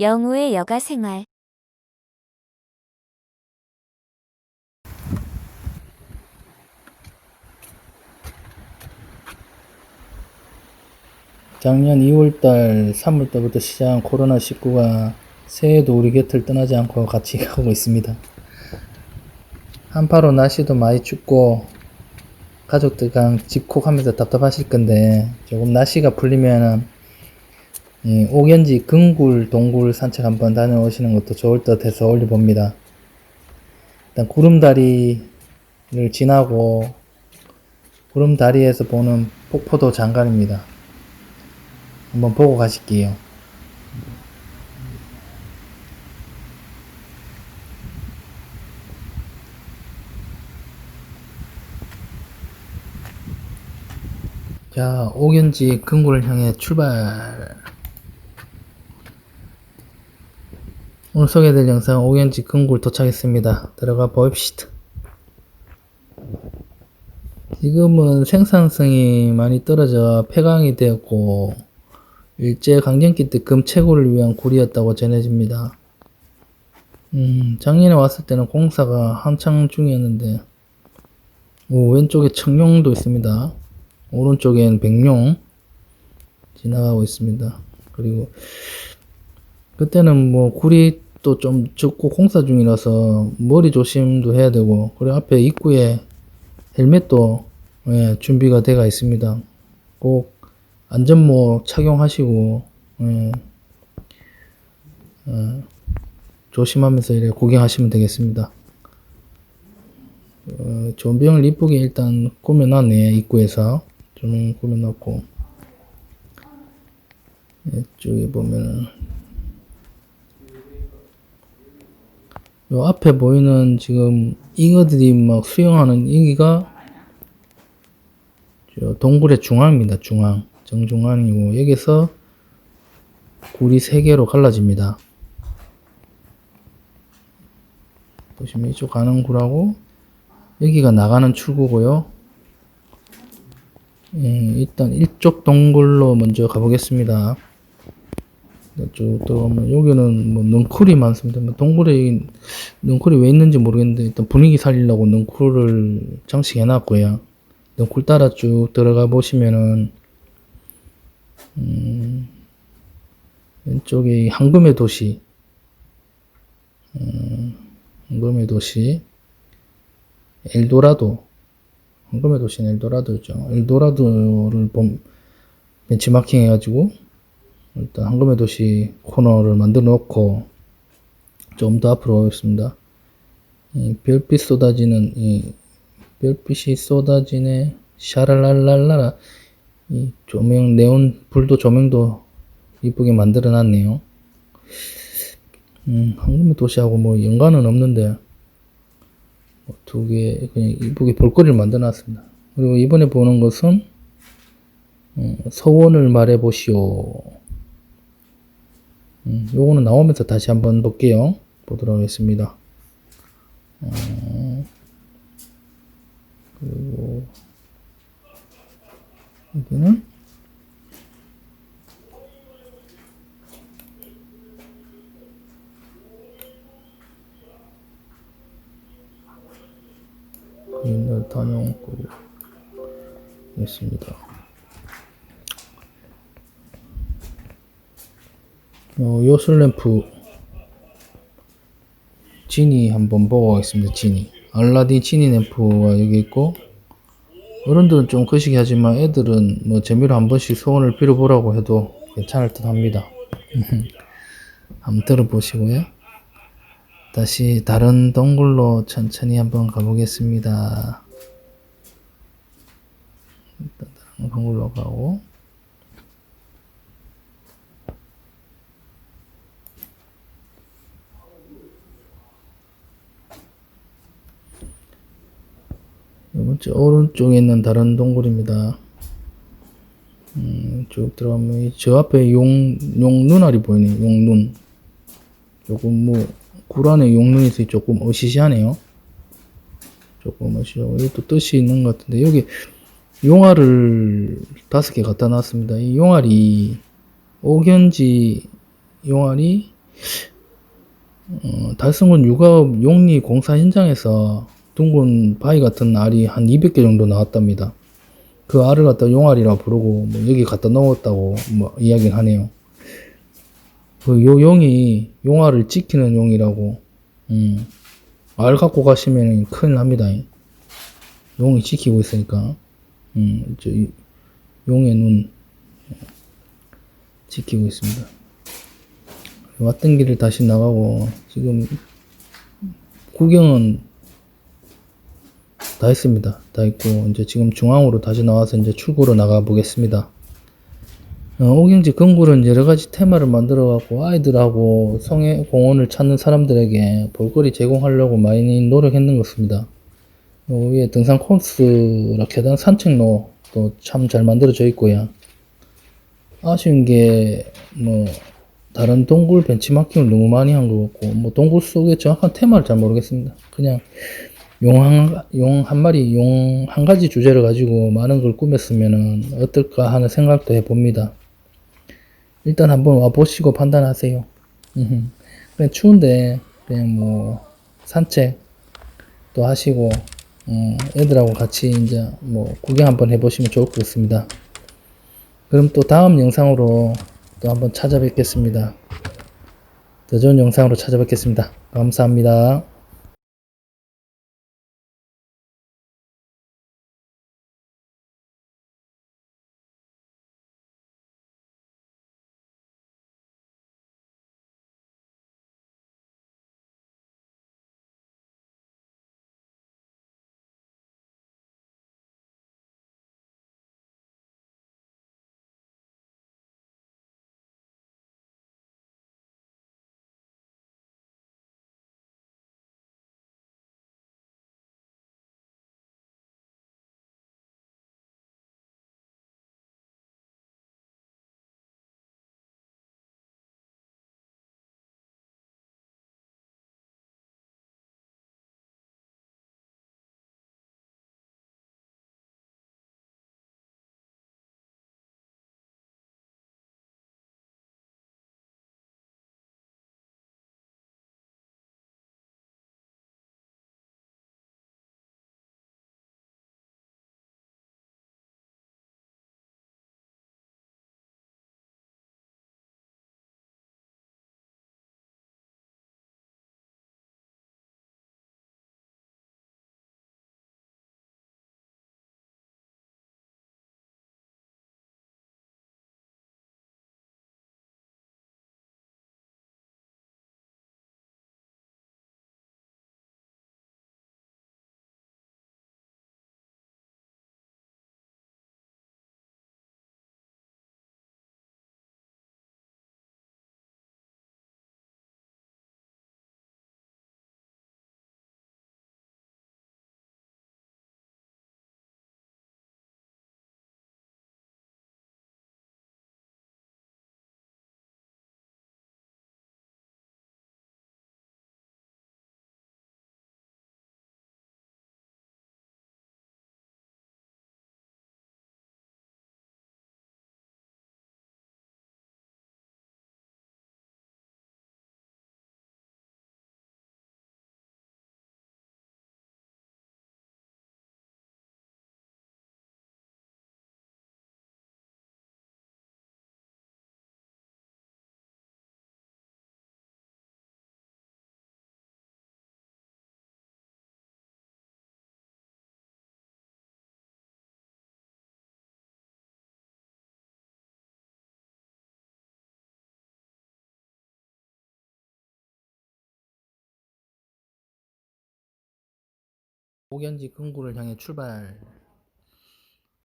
영우의 여가 생활. 작년 2월달, 3월달부터 시작한 코로나19가 새해도 우리 곁을 떠나지 않고 같이 가고 있습니다. 한파로 날씨도 많이 춥고 가족들과 집콕하면서 답답하실 건데 조금 날씨가 풀리면 은이 오견지 근굴 동굴 산책 한번 다녀오시는 것도 좋을 듯 해서 올려봅니다. 일단 구름다리를 지나고 구름다리에서 보는 폭포도 장관입니다. 한번 보고 가실게요. 자, 오견지 근구를 향해 출발. 오늘 소개해드릴 영상 오견지 근굴 도착했습니다. 들어가 봅시다. 지금은 생산성이 많이 떨어져 폐광이 되었고 일제 강점기 때 금채굴을 위한 굴이었다고 전해집니다. 음, 작년에 왔을 때는 공사가 한창 중이었는데 오, 왼쪽에 청룡도 있습니다. 오른쪽엔 백룡 지나가고 있습니다. 그리고 그때는 뭐 굴이 또 좀 적고 공사 중이라서 머리 조심도 해야 되고 그리고 앞에 입구에 헬멧도 예, 준비가 돼가 있습니다. 꼭 안전모 착용하시고 예, 어, 조심하면서 이렇게 구경하시면 되겠습니다. 어, 조명을 이쁘게 일단 꾸며놨네 입구에서 조명 꾸며놨고 이쪽에 보면은 요 앞에 보이는 지금 잉어들이 막 수영하는 저 동굴의 중앙입니다. 중앙. 정중앙이고 여기서 굴이 세 개로 갈라집니다. 보시면 이쪽 가는 굴하고 여기가 나가는 출구고요. 예, 일단 이쪽 동굴로 먼저 가보겠습니다. 쭉 들어가면 여기는 뭐 넝쿨이 많습니다. 뭐 동굴에 넝쿨이 왜 있는지 모르겠는데 일단 분위기 살리려고 넝쿨을 장식해 놨고요. 넝쿨 따라 쭉 들어가 보시면은 음, 왼쪽에 황금의 도시 음, 황금의 도시 엘도라도 황금의 도시는 엘도라도죠. 엘도라도를 봄 벤치마킹 해가지고 일단 황금의 도시 코너를 만들어 놓고 좀 더 앞으로 가겠습니다. 이 별빛 쏟아지는 이 별빛이 쏟아지네 샤랄랄랄라라 이 조명 네온 불도 조명도 이쁘게 만들어 놨네요. 음, 황금의 도시하고 뭐 연관은 없는데 뭐 두개 그냥 이쁘게 볼거리를 만들어 놨습니다. 그리고 이번에 보는 것은 음, 서원을 말해 보시오. 음, 요거는 나오면서 다시 한번 볼게요. 보도록 하겠습니다. 어, 그리고 여기는 다녀온 거고 있습니다. 어, 요술램프 지니 한번 보고 가겠습니다. 지니 알라딘 지니 램프가 여기 있고 어른들은 좀 거시기 하지만 애들은 뭐 재미로 한 번씩 소원을 빌어보라고 해도 괜찮을 듯 합니다. 한번 들어보시고요. 다시 다른 동굴로 천천히 한번 가보겠습니다. 일단 다른 동굴로 가고 오른쪽에 있는 다른 동굴입니다. 음, 쭉 들어가면 이저 앞에 용, 용 눈알이 보이네요. 용눈. 조금 뭐, 굴 안에 용 눈이 있으니 조금 어시시하네요. 조금 어시하고, 여기 또 뜻이 있는 것 같은데, 여기 용알을 다섯 개 갖다 놨습니다. 이 용알이, 오견지 용알이 어, 달성군 육아업 용리 공사 현장에서 둥근 바위 같은 알이 한 200개 정도 나왔답니다. 그 알을 갖다 용알이라 부르고 뭐 여기 갖다 넣었다고 뭐 이야기를 하네요. 그 요 용이 용알을 지키는 용이라고 음, 알 갖고 가시면 큰일 납니다. 용이 지키고 있으니까 음, 저 이- 용의 눈 지키고 있습니다. 왔던 길을 다시 나가고 지금 구경은 다 했습니다. 다 했고 이제 지금 중앙으로 다시 나와서 이제 출구로 나가 보겠습니다. 어, 오경지 건굴은 여러 가지 테마를 만들어 갖고 아이들하고 성해 공원을 찾는 사람들에게 볼거리 제공하려고 많이 노력했는 것 같습니다. 어, 위에 등산 코스라 계단 산책로 도 참 잘 만들어져 있고요. 아쉬운 게 뭐 다른 동굴 벤치마킹을 너무 많이 한 것 같고 뭐 동굴 속의 정확한 테마를 잘 모르겠습니다. 그냥 용 한 마리 용 한 가지 주제를 가지고 많은 걸 꾸몄으면 어떨까 하는 생각도 해봅니다. 일단 한번 와 보시고 판단하세요. 그냥 추운데 그냥 뭐 산책 또 하시고 어, 애들하고 같이 이제 뭐 구경 한번 해보시면 좋을 것 같습니다. 그럼 또 다음 영상으로 또 한번 찾아뵙겠습니다. 더 좋은 영상으로 찾아뵙겠습니다. 감사합니다. 오견지 금굴을 향해 출발.